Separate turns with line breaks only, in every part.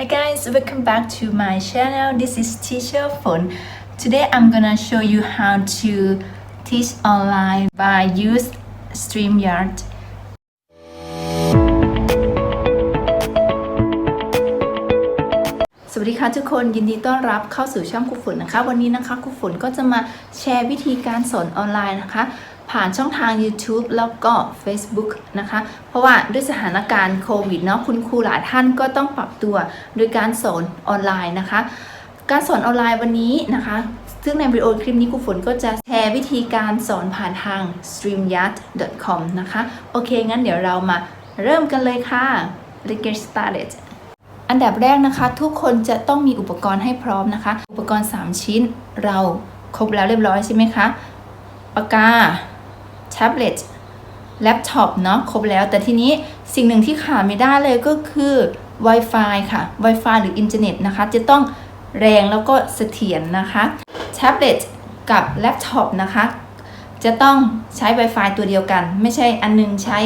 Hi guys, welcome back to my channel. This is Teacher Phone. Today I'm gonna show you how to teach online by use StreamYard. สวัสดีค่ะทุกคนยินดีต้อนรับเข้าสู่ช่องครูฝนนะคะ วันนี้นะคะครูฝนก็จะมาแชร์วิธีการสอนออนไลน์นะคะ ผ่านช่องทาง YouTube แล้วก็ Facebook นะคะ เพราะว่าด้วยสถานการณ์โควิดเนาะคุณครูหลายท่านก็ต้องปรับตัวโดยการสอนออนไลน์นะคะ การสอนออนไลน์วันนี้นะคะ ซึ่งในวิดีโอคลิปนี้ครูฝนก็จะแชร์วิธีการสอนผ่านทาง streamyard.com นะคะ โอเค งั้นเดี๋ยวเรามาเริ่มกันเลยค่ะ Let's get started อันดับแรกนะคะ ทุกคนจะต้องมีอุปกรณ์ให้พร้อมนะคะ อุปกรณ์ 3 ชิ้นเราครบแล้วเรียบร้อยใช่ไหมคะปากกา แท็บเล็ตแล็ปท็อปเนาะครบแล้ว แต่ทีนี้สิ่งหนึ่งที่ขาดไม่ได้เลยก็คือ Wi-Fi ค่ะ Wi-Fi หรืออินเทอร์เน็ตนะคะ จะต้องแรงแล้วก็เสถียรนะคะแท็บเล็ตกับแล็ปท็อปนะคะ จะต้องใช้ Wi-Fi ตัวเดียวกัน ไม่ใช่อันนึงใช้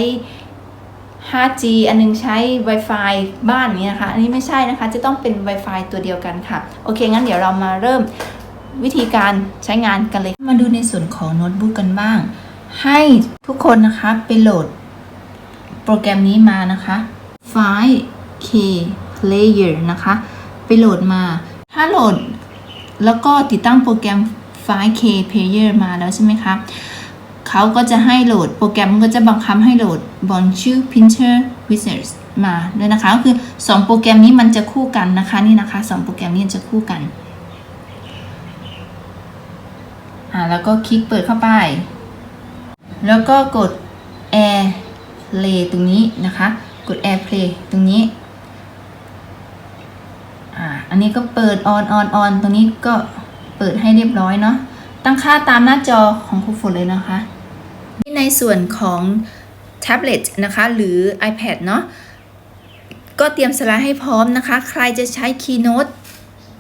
5G อันนึงใช้ Wi-Fi บ้านนี้นะคะ อันนี้ไม่ใช่นะคะ จะต้องเป็น Wi-Fi ตัวเดียวกันค่ะ โอเค งั้นเดี๋ยวเรามาเริ่มวิธีการใช้งานกันเลย มาดูในส่วนของโน้ตบุ๊กกันบ้าง ให้ทุกคนนะคะไปโหลด โปรแกรมนี้มานะคะ File K Player นะคะ ไปโหลดมา ถ้าโหลดแล้วก็ติดตั้งโปรแกรม File K Player มาแล้วใช่ไหมคะเขาก็จะให้โหลด โปรแกรมก็จะบังคับให้โหลด Bonjour Printer Wizards มาด้วยนะคะ ก็คือ 2 โปรแกรมนี้มันจะคู่กันนะคะนี่นะคะ 2 โปรแกรมนี้จะคู่กันอ่าแล้วก็คลิกเปิดเข้าไป แล้วก็กด Air Play ตรงนี้นะคะ กด Air Play ตรงนี้อ่าอันนี้ก็เปิด on on on ตรงนี้ก็เปิดให้เรียบร้อยเนาะตั้งค่าตามหน้าจอของครูฝนเลยนะคะในส่วนของแท็บเล็ตนะคะหรือ iPad เนาะก็เตรียมสไลด์ให้พร้อมนะคะ ใครจะใช้ Keynote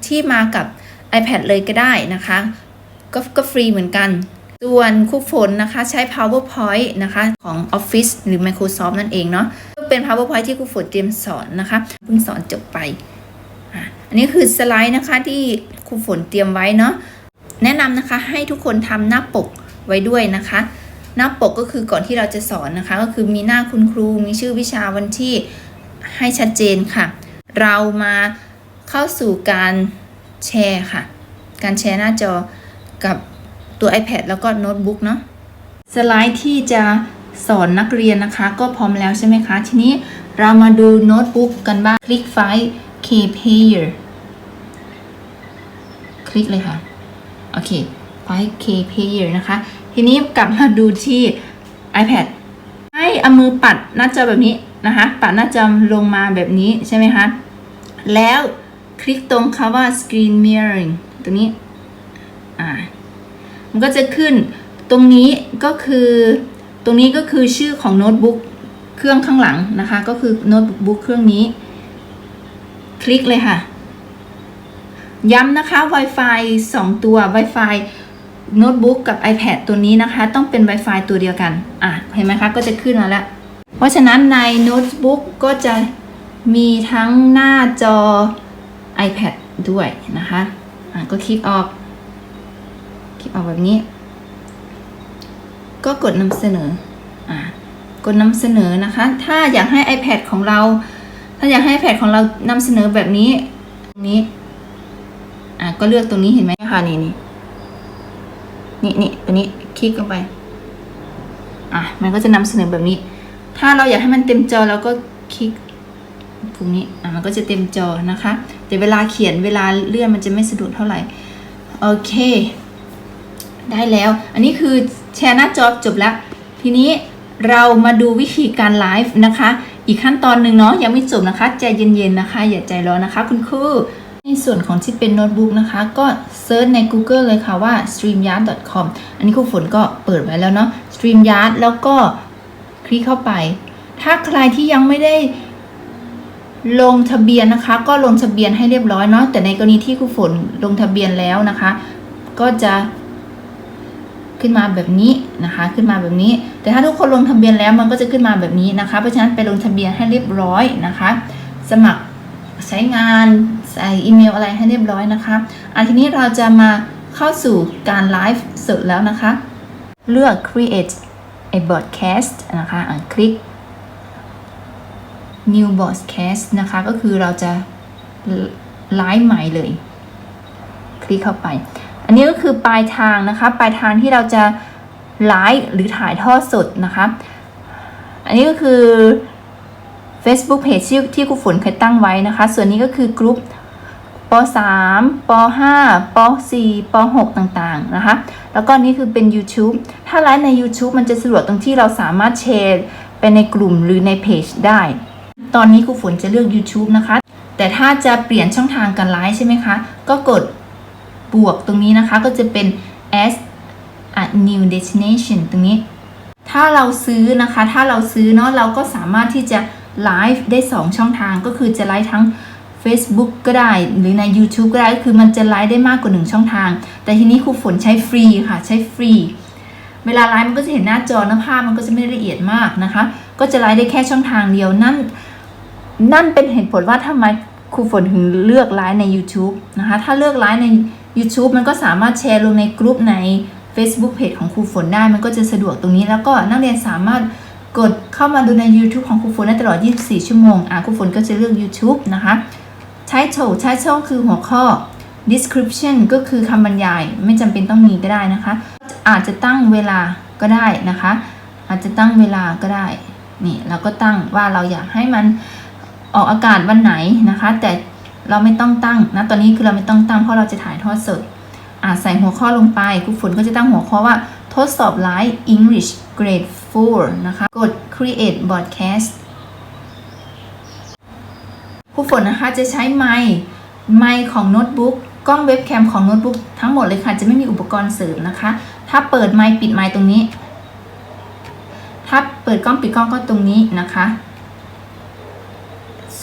ที่มากับ iPad เลยก็ได้นะคะ ก็ก็ฟรีเหมือนกัน ส่วนครูฝนนะคะใช้ PowerPoint นะคะของ Office หรือ Microsoft นั่นเองเนาะเป็น PowerPoint ที่ครูฝนเตรียมสอนนะคะเพิ่งสอนจบไปอันนี้คือสไลด์นะคะที่ครูฝนเตรียมไว้เนาะแนะนำนะคะให้ทุกคนทำหน้าปกไว้ด้วยนะคะหน้าปกก็คือก่อนที่เราจะสอนนะคะ ก็คือมีหน้าคุณครูมีชื่อวิชาวันที่ให้ชัดเจนค่ะ เรามาเข้าสู่การแชร์ค่ะ การแชร์หน้าจอกับ ตัว iPad แล้วก็โน้ตบุ๊กเนาะสไลด์ที่จะสอนนักเรียนนะคะ ก็พร้อมแล้วใช่ไหมคะ ทีนี้เรามาดูโน้ตบุ๊กกันบ้าง คลิกไฟล์ K Player คลิกเลยค่ะ โอเค ไฟล์ K Player นะคะ ทีนี้กลับมาดูที่ iPad ให้เอามือปัดหน้าจอแบบนี้นะคะ ปัดหน้าจอลงมาแบบนี้ใช่ไหมคะ แล้วคลิกตรงคำว่า Screen Mirroring ตรงนี้ อ่า มันก็จะขึ้นตรงนี้ก็คือตรงนี้ก็คือชื่อของโน้ตบุ๊กเครื่องข้างหลังนะคะ ก็คือโน้ตบุ๊กเครื่องนี้ คลิกเลยค่ะ ย้ำนะคะ Wi-Fi 2 ตัว Wi-Fi โน้ตบุ๊กกับ iPad ตัวนี้นะคะ ต้องเป็น Wi-Fi ตัวเดียวกัน อะ เห็นไหมคะ ก็จะขึ้นมาแล้ว เพราะฉะนั้นในโน้ตบุ๊กก็จะมีทั้งหน้าจอ iPad ด้วยนะคะ อะ ก็คลิกออก คลิกออกแบบนี้ ก็กดนำเสนออะกดนำเสนอนะคะ ถ้าอยากให้ iPad ของเรา ถ้าอยากให้ iPad ของเรานำเสนอแบบนี้ตรงนี้อะก็เลือกตรงนี้เห็นไหมคะนี่นี่นี่นี่ตัวนี้คลิกลงไปอะมันก็จะนำเสนอแบบนี้ ถ้าเราอยากให้มันเต็มจอเราก็คลิกตรงนี้อะมันก็จะเต็มจอนะคะ แต่เวลาเขียนเวลาเลื่อนมันจะไม่สะดวกเท่าไหร่ โอเค ได้แล้ว อันนี้คือแชร์หน้าจอจบแล้ว ทีนี้เรามาดูวิธีการไลฟ์นะคะ อีกขั้นตอนหนึ่งเนาะยังไม่จบนะคะ ใจเย็นๆนะคะ อย่าใจร้อนนะคะ คุณครูในส่วนของที่เป็นโน้ตบุ๊กนะคะ ก็เซิร์ชใน Google เลยค่ะว่า streamyard.com อันนี้ครูฝนก็เปิดไว้แล้วเนาะ streamyard แล้วก็คลิกเข้าไป ถ้าใครที่ยังไม่ได้ลงทะเบียนนะคะ ก็ลงทะเบียนให้เรียบร้อยเนาะแต่ในกรณีที่ครูฝนลงทะเบียนแล้วนะคะ ก็จะ ขึ้นมาแบบนี้นะคะ ขึ้นมาแบบนี้ แต่ถ้าทุกคนลงทะเบียนแล้วมันก็จะขึ้นมาแบบนี้นะคะ เพราะฉะนั้นไปลงทะเบียนให้เรียบร้อยนะคะ สมัครใช้งานใส่อีเมลอะไรให้เรียบร้อยนะคะอันทีนี้เราจะมาเข้าสู่การไลฟ์สดแล้วนะคะ เลือก create a broadcast นะคะอะคลิก new broadcast นะคะ ก็คือเราจะไลฟ์ใหม่เลย คลิกเข้าไป อันนี้ก็คือปลายทางนะคะ ปลายทางที่เราจะไลฟ์หรือถ่ายทอดสดนะคะ อันนี้ก็คือ Facebook Page ที่ที่ครูฝนเคยตั้งไว้นะคะ ส่วนนี้ก็คือกลุ่มป .3 ป .5 ป .4 ป .6 ต่างๆ นะคะ แล้วก็นี่คือเป็น YouTube ถ้าไลฟ์ใน YouTube มันจะสะดวกตรงที่เราสามารถแชร์ไปในกลุ่มหรือในเพจได้ ตอนนี้ครูฝนจะเลือก YouTube นะคะ แต่ถ้าจะเปลี่ยนช่องทางการไลฟ์ใช่ไหมคะ ก็กด บวกตรงนี้นะคะก็จะเป็น as a new destination ตรงนี้ ถ้าเราซื้อนะคะ ถ้าเราซื้อเนาะเราก็สามารถที่จะไลฟ์ได้ 2 ช่องทางก็คือจะไลฟ์ทั้ง Facebook ก็ได้หรือใน YouTube ก็ได้ก็คือมันจะไลฟ์ได้มากกว่า 1 ช่องทาง แต่ทีนี้ครูฝนใช้ฟรีค่ะใช้ฟรี เวลาไลฟ์มันก็จะเห็นหน้าจอนะภาพมันก็จะไม่ละเอียดมากนะคะ ก็จะไลฟ์ได้แค่ช่องทางเดียวนั่นนั่นเป็นเหตุผลว่าทำไมครูฝนถึงเลือกไลฟ์ใน YouTube นะคะ ถ้าเลือกไลฟ์ใน YouTube มันก็สามารถแชร์ลงในกลุ่มใน Facebook Page ของครูฝนได้ มันก็จะสะดวกตรงนี้ แล้วก็นักเรียนสามารถกดเข้ามาดูใน YouTube ของครูฝนได้ตลอด 24 ชั่วโมง อะครูฝนก็จะเลือก YouTube นะคะ Title Title คือหัวข้อ Description ก็คือคำบรรยาย ไม่จำเป็นต้องมีก็ได้นะคะ อาจจะตั้งเวลาก็ได้นะคะ อาจจะตั้งเวลาก็ได้ นี่เราก็ตั้งว่าเราอยากให้มันออกอากาศวันไหนนะคะ แต่ เราไม่ต้องตั้งนะตอนนี้คือเราไม่ต้องตั้งเพราะเราจะถ่ายทอดสดอ่าใส่หัวข้อลงไปครูฝนก็จะตั้งหัวข้อว่าทดสอบไลฟ์ English Grade 4 นะคะ กด Create Broadcast ครูฝนนะคะจะใช้ไมค์ไมค์ของโน้ตบุ๊กกล้องเว็บแคมของโน้ตบุ๊กทั้งหมดเลยค่ะ จะไม่มีอุปกรณ์เสริมนะคะ ถ้าเปิดไมค์ปิดไมค์ตรงนี้ ถ้าเปิดกล้องปิดกล้องก็ตรงนี้นะคะ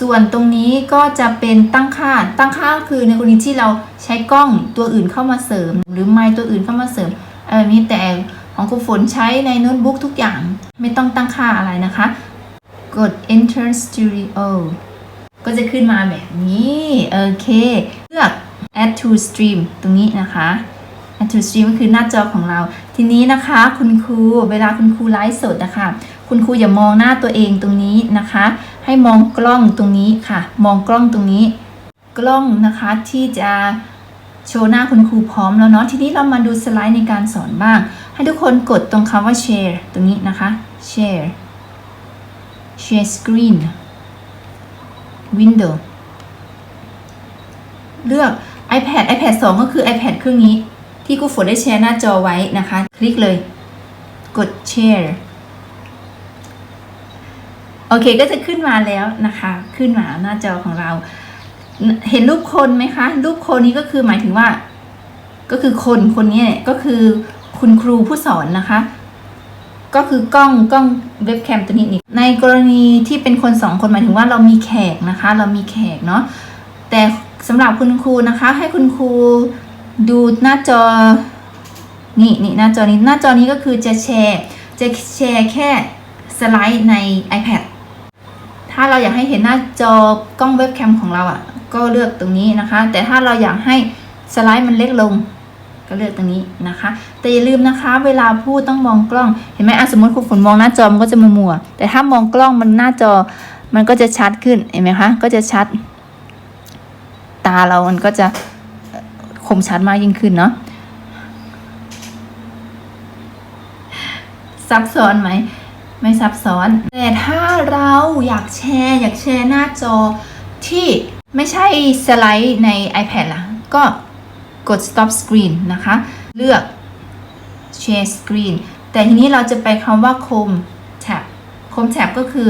ส่วนตรงนี้ก็จะเป็นตั้งค่า ตั้งค่าคือในกรณีที่เราใช้กล้องตัวอื่นเข้ามาเสริม หรือไมค์ตัวอื่นเข้ามาเสริมอะไรแบบนี้แต่ของครูฝนใช้ในโน้ตบุ๊กทุกอย่างไม่ต้องตั้งค่าอะไรนะคะ กด enter studio ก็จะขึ้นมาแบบนี้ โอเค เลือก add to stream ตรงนี้นะคะ add to stream ก็คือหน้าจอของเรา ทีนี้นะคะคุณครูเวลาคุณครูไลฟ์สดนะคะ คุณครูอย่ามองหน้าตัวเองตรงนี้นะคะ ให้มองกล้องตรงนี้ค่ะ มองกล้องตรงนี้ กล้องนะคะที่จะโชว์หน้าคุณครูพร้อมแล้วเนาะทีนี้เรามาดูสไลด์ในการสอนบ้าง ให้ทุกคนกดตรงคำว่า share ตรงนี้นะคะ share share screen window เลือก iPad iPad 2 ก็คือ iPad เครื่องนี้ ที่ครูฝนได้แชร์หน้าจอไว้นะคะ คลิกเลย กด share โอเคก็จะขึ้นมาแล้วนะคะ ขึ้นมาหน้าจอของเรา เห็นรูปคนไหมคะ รูปคนนี้ก็คือหมายถึงว่า ก็คือคนคนนี้เนี่ยก็คือคุณครูผู้สอนนะคะ ก็คือกล้องกล้องเว็บแคมตัวนี้นี่ในกรณีที่เป็นคนสองคนหมายถึงว่าเรามีแขกนะคะ เรามีแขกเนาะแต่สำหรับคุณครูนะคะ ให้คุณครูดูหน้าจอนี่นี่หน้าจอนี้หน้าจอนี้ก็คือจะแชร์จะแชร์แค่สไลด์ใน iPad ถ้าเราอยากให้เห็นหน้าจอกล้องเว็บแคมของเราอะ่ะ ก็เลือกตรงนี้นะคะ แต่ถ้าเราอยากให้สไลด์มันเล็กลง ก็เลือกตรงนี้นะคะ แต่อย่าลืมนะคะ เวลาพูดต้องมองกล้อง เห็นไหมอะสมมติครูฝนมองหน้าจอมันก็จะมัวๆแต่ถ้ามองกล้องมันหน้าจอมันก็จะชัดขึ้น เห็นไหมคะ ก็จะชัด ตาเรามันก็จะคมชัดมากยิ่งขึ้นเนาะซับซ้อนไหม ไม่ซับซ้อน แต่ถ้าเราอยากแชร์ อยากแชร์หน้าจอที่ไม่ใช่สไลด์ใน iPad ล่ะ ก็กด stop screen นะคะ เลือก share screen แต่ทีนี้เราจะไปคำว่า chrome tab chrome tab ก็คือ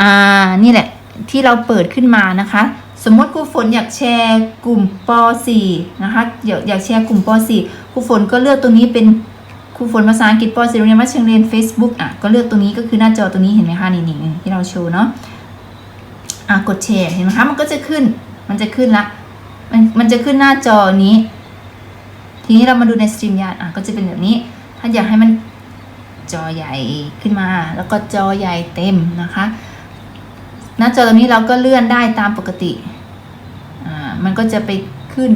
อ่า นี่แหละ ที่เราเปิดขึ้นมานะคะ สมมติครูฝนอยากแชร์กลุ่มป .4 นะคะอยากอยากแชร์กลุ่มป .4 ครูฝนก็เลือกตัวนี้เป็น ครูฝนภาษาอังกฤษป .4 โรงเรียนวัดเชียงเรียน Facebook อะก็เลือกตรงนี้ก็คือหน้าจอตัวนี้เห็นไหมคะนี่นี่ที่เราโชว์เนาะอะกดแชร์เห็นไหมคะมันก็จะขึ้น มันจะขึ้นละมันมันจะขึ้นหน้าจอนี้ ทีนี้เรามาดูในสตรีมยาร์อะก็จะเป็นแบบนี้ ถ้าอยากให้มันจอใหญ่ขึ้นมา แล้วก็จอใหญ่เต็มนะคะ หน้าจอตรงนี้เราก็เลื่อนได้ตามปกติอ่ามันก็จะไปขึ้น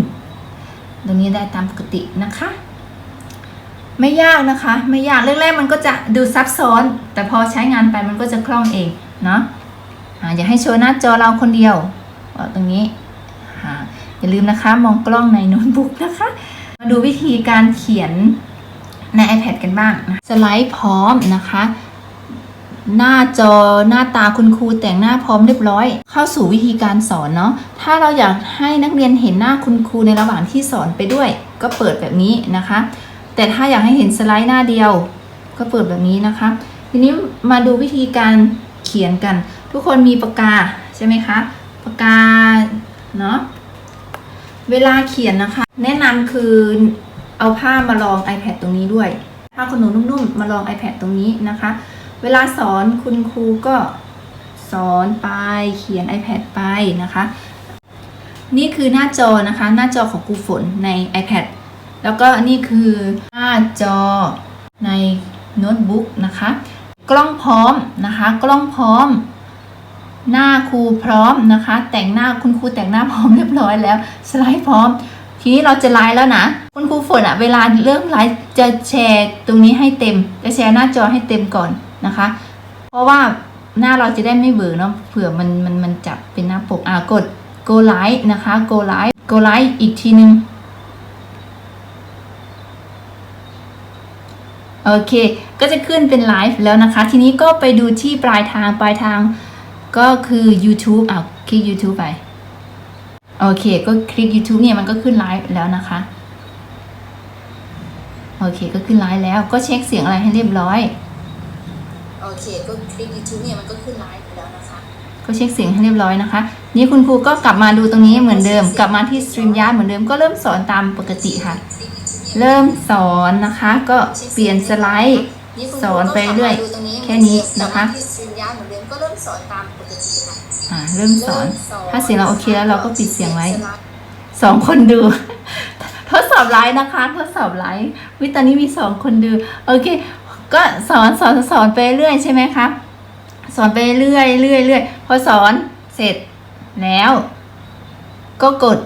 ตรงนี้ได้ตามปกตินะคะ ไม่ยากนะคะ ไม่ยากแรกๆมันก็จะดูซับซ้อน แต่พอใช้งานไปมันก็จะคล่องเองเนาะอย่าให้โชว์หน้าจอเราคนเดียวตรงนี้อ่าอย่าลืมนะคะมองกล้องในโน้ตบุ๊กนะคะ มาดูวิธีการเขียนใน iPad กันบ้างนะสไลด์พร้อมนะคะ หน้าจอหน้าตาคุณครูแต่งหน้าพร้อมเรียบร้อย เข้าสู่วิธีการสอนเนาะถ้าเราอยากให้นักเรียนเห็นหน้าคุณครูในระหว่างที่สอนไปด้วย ก็เปิดแบบนี้นะคะ แต่ถ้าอยากให้เห็นสไลด์หน้าเดียว ก็เปิดแบบนี้นะคะ ทีนี้มาดูวิธีการเขียนกัน ทุกคนมีปากกาใช่ไหมคะปากกาเนาะเวลาเขียนนะคะ แนะนำคือเอาผ้ามารอง iPad ตรงนี้ด้วยผ้าขนหนูนุ่มๆมารอง iPad ตรงนี้นะคะ เวลาสอนคุณครูก็สอนไปเขียน iPad ไปนะคะ นี่คือหน้าจอนะคะ หน้าจอของครูฝนใน iPad แล้วก็นี่คือหน้าจอในโน้ตบุ๊กนะคะ กล้องพร้อมนะคะ กล้องพร้อม หน้าครูพร้อมนะคะ แต่งหน้าคุณครูแต่งหน้าพร้อมเรียบร้อยแล้ว สไลด์พร้อม ทีนี้เราจะไลฟ์แล้วนะ คุณครูฝนอะเวลาเริ่มไลฟ์จะแชร์ตรงนี้ให้เต็ม จะแชร์หน้าจอให้เต็มก่อนนะคะ เพราะว่าหน้าเราจะได้ไม่เบื่อเนาะเผื่อมันมันมันจับเป็นหน้าปกอ่ากด go live นะคะ go live go live อีกทีนึง โอเค ก็จะขึ้นเป็นไลฟ์แล้วนะคะ ทีนี้ก็ไปดูที่ปลายทางปลายทางก็คือ YouTube อะคลิก YouTube ไป โอเค ก็คลิก YouTube เนี่ยมันก็ขึ้นไลฟ์แล้วนะคะ โอเค ก็ขึ้นไลฟ์แล้วก็เช็คเสียงอะไรให้เรียบร้อย โอเค ก็คลิก YouTube เนี่ยมันก็ขึ้นไลฟ์แล้วนะคะ ก็เช็คเสียงให้เรียบร้อยนะคะ นี่คุณครูก็กลับมาดูตรงนี้เหมือนเดิม กลับมาที่ StreamYard เหมือนเดิมก็เริ่มสอนตามปกติค่ะ เริ่มสอนนะคะ ก็เปลี่ยนสไลด์สอนไปเรื่อยแค่นี้นะคะ
เริ่มสอนตามปกติค่ะ
อ่าเริ่มสอน ถ้าเสียงเราโอเคแล้วเราก็ปิดเสียงไว้สองคนดู ทดสอบไลฟ์นะคะ ทดสอบไลฟ์วิตอนนี้มีสองคนดู โอเค ก็สอนสอนสอนไปเรื่อยใช่ไหมคะสอนไปเรื่อยเรื่อยเรื่อยพอสอนเสร็จแล้ว ก็กด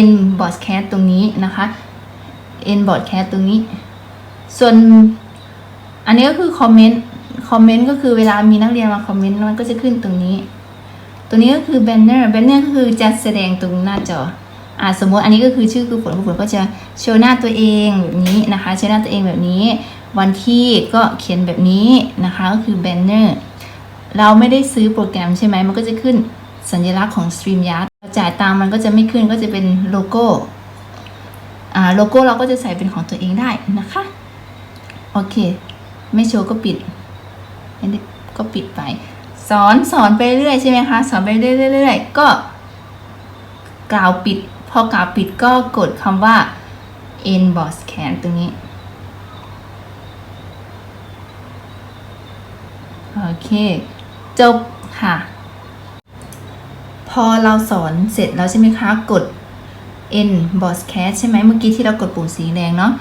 end broadcast ตรงนี้นะคะ end broadcast ตรงนี้ ส่วนอันนี้ก็คือคอมเมนต์คอมเมนต์ก็คือเวลามีนักเรียนมาคอมเมนต์มันก็จะขึ้นตรงนี้ ตัวนี้ก็คือ banner banner ก็คือจะแสดงตรงหน้าจออ่าสมมติอันนี้ก็คือชื่อคือฝนคือฝนก็จะโชว์หน้าตัวเองแบบนี้นะคะโชว์หน้าตัวเองแบบนี้ วันที่ก็เขียนแบบนี้นะคะก็คือ banner เราไม่ได้ซื้อโปรแกรมใช่ไหมมันก็จะขึ้นสัญลักษณ์ของ StreamYard จ่ายตังมันก็จะไม่ขึ้นก็จะเป็นโลโก้ โลโก้เราก็จะใส่เป็นของตัวเองได้นะคะ โอเค ไม่โชว์ก็ปิดไม่ได้ก็ปิดไป สอนสอนไปเรื่อยใช่ไหมคะ สอนไปเรื่อยๆก็ กล่าวปิด พอกล่าวปิดก็กดคำว่า end boss can ตรงนี้ โอเค จบค่ะ พอเราสอนเสร็จแล้วใช่ไหมคะ กด end boss cat ใช่ไหมเมื่อกี้ที่เรากดปุ่มสีแดงเนาะ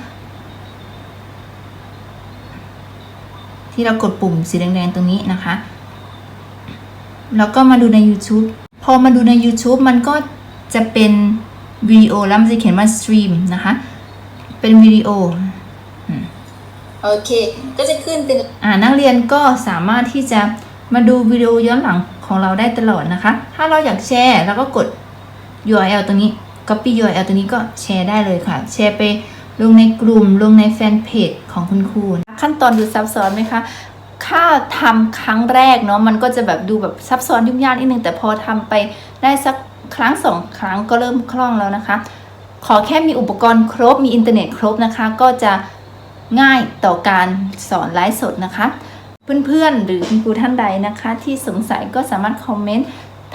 ที่เรากดปุ่มสีแดงๆตรงนี้นะคะ แล้วก็มาดูใน YouTube พอมาดูใน YouTube มันก็จะเป็นวิดีโอแล้วมันจะเขียนว่า stream นะคะ เป็นวิดีโอ
โอเค ก็จะขึ้นเป็น
อ่านักเรียนก็สามารถที่จะมาดูวิดีโอย้อนหลังของเราได้ตลอดนะคะ ถ้าเราอยากแชร์เราก็กด URL ตรงนี้ copy URL ตรงนี้ก็แชร์ได้เลยค่ะ แชร์ไปลงในกลุ่มลงในแฟนเพจของคุณครูขั้นตอนดูซับซ้อนไหมคะถ้าทำครั้งแรกเนาะมันก็จะแบบดูแบบซับซ้อนยุ่งยากนิดนึงแต่พอทำไปได้สักครั้งสองครั้งก็เริ่มคล่องแล้วนะคะ ขอแค่มีอุปกรณ์ครบมีอินเทอร์เน็ตครบนะคะ ก็จะง่ายต่อการสอนไลฟ์สดนะคะ เพื่อนๆหรือคุณครูท่านใดนะคะ ที่สงสัยก็สามารถคอมเมนต์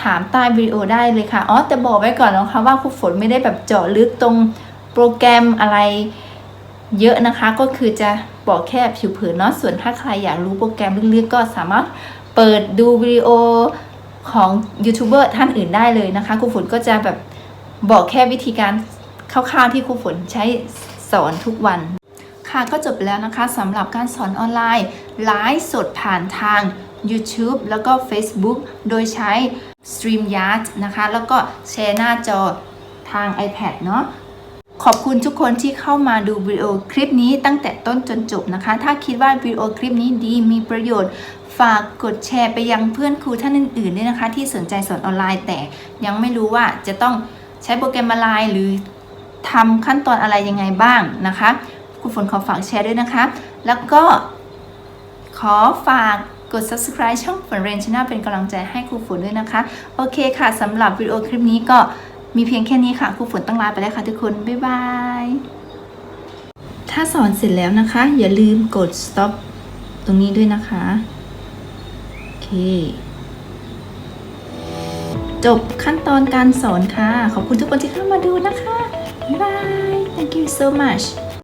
ถามใต้วิดีโอได้เลยค่ะอ๋อแต่บอกไว้ก่อนนะคะว่าครูฝนไม่ได้แบบเจาะลึกตรงโปรแกรมอะไรเยอะนะคะก็คือจะบอกแค่ผิวเผินเนาะส่วนถ้าใครอยากรู้โปรแกรมลึกๆก็สามารถเปิดดูวิดีโอของยูทูบเบอร์ท่านอื่นได้เลยนะคะครูฝนก็จะแบบบอกแค่วิธีการคร่าวๆที่ครูฝนใช้สอนทุกวัน ค่ะก็จบไปแล้วนะคะสำหรับการสอนออนไลน์ไลฟ์สดผ่านทาง YouTube แล้วก็ Facebook โดยใช้ StreamYard นะคะ แล้วก็แชร์หน้าจอทาง iPad เนาะขอบคุณทุกคนที่เข้ามาดูวิดีโอคลิปนี้ตั้งแต่ต้นจนจบนะคะ ถ้าคิดว่าวิดีโอคลิปนี้ดีมีประโยชน์ ฝากกดแชร์ไปยังเพื่อนครูท่านอื่นๆด้วยนะคะ ที่สนใจสอนออนไลน์แต่ยังไม่รู้ว่าจะต้องใช้โปรแกรมอะไรหรือทำขั้นตอนอะไรยังไงบ้างนะคะครูฝนขอฝากแชร์ด้วยนะคะ แล้วก็ขอฝาก กด subscribe ช่องฝนเรนชน e l เป็นกำลังใจให้ครูฝนด้วยนะคะ โอเคค่ะสำหรับวิดีโอคลิปนี้ก็มีเพียงแค่นี้ค่ะครูฝนต้องลาไปแล้วค่ะทุกคน บ๊ายบาย ถ้าสอนเสร็จแล้วนะคะ อย่าลืมกด stop ตรงนี้ด้วยนะคะ โอเค จบขั้นตอนการสอนค่ะ ขอบคุณทุกคนที่เข้ามาดูนะคะ บ๊ายบาย thank you so much